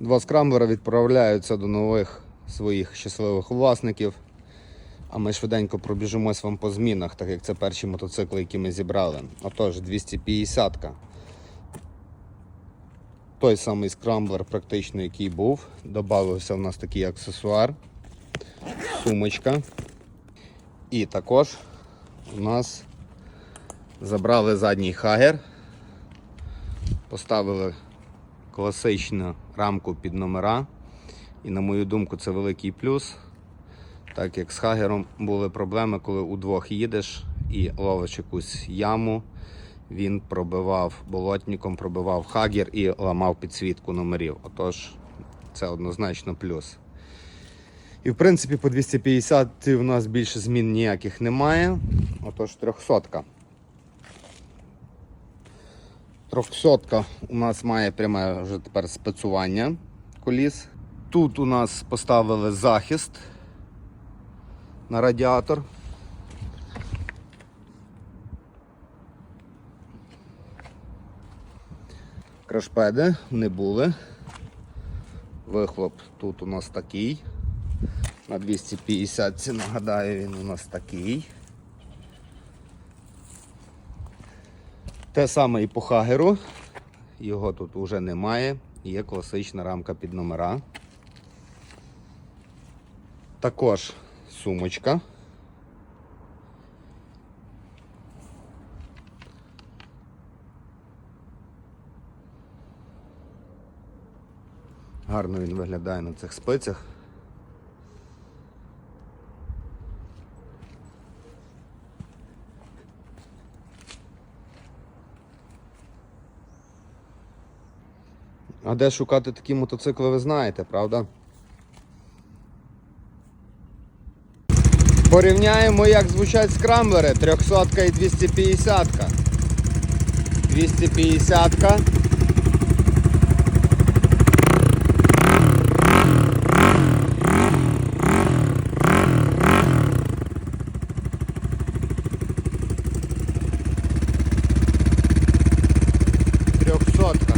Два скрамблера відправляються до нових своїх щасливих власників. А ми швиденько пробіжимось вам по змінах, так як це перші мотоцикли, які ми зібрали. Отож, 250-ка. Той самий скрамблер, практично який був. Добавився в нас такий аксесуар, сумочка. І також у нас забрали задній хагер, поставили класичну рамку під номера. І на мою думку, це великий плюс. Так як з хагером були проблеми, коли удвох їдеш і ловиш якусь яму, він пробивав болотником, пробивав хагер і ламав підсвітку номерів. Отож, це однозначно плюс. І в принципі по 250 у нас більше змін ніяких немає. Отож, 300. 300 у нас має пряме вже тепер спецування коліс. Тут у нас поставили захист на радіатор. Крашпеди не були. Вихлоп тут у нас такий. На 250 ці, нагадаю, він у нас такий. Те саме і по хагеру. Його тут вже немає. Є класична рамка під номера. Також сумочка. Гарно він виглядає на цих спицях. А де шукати такі мотоцикли, ви знаєте, правда? Порівняємо, як звучать скрамблери 300 і 250. -ка. 250. -ка. Трьохсотка.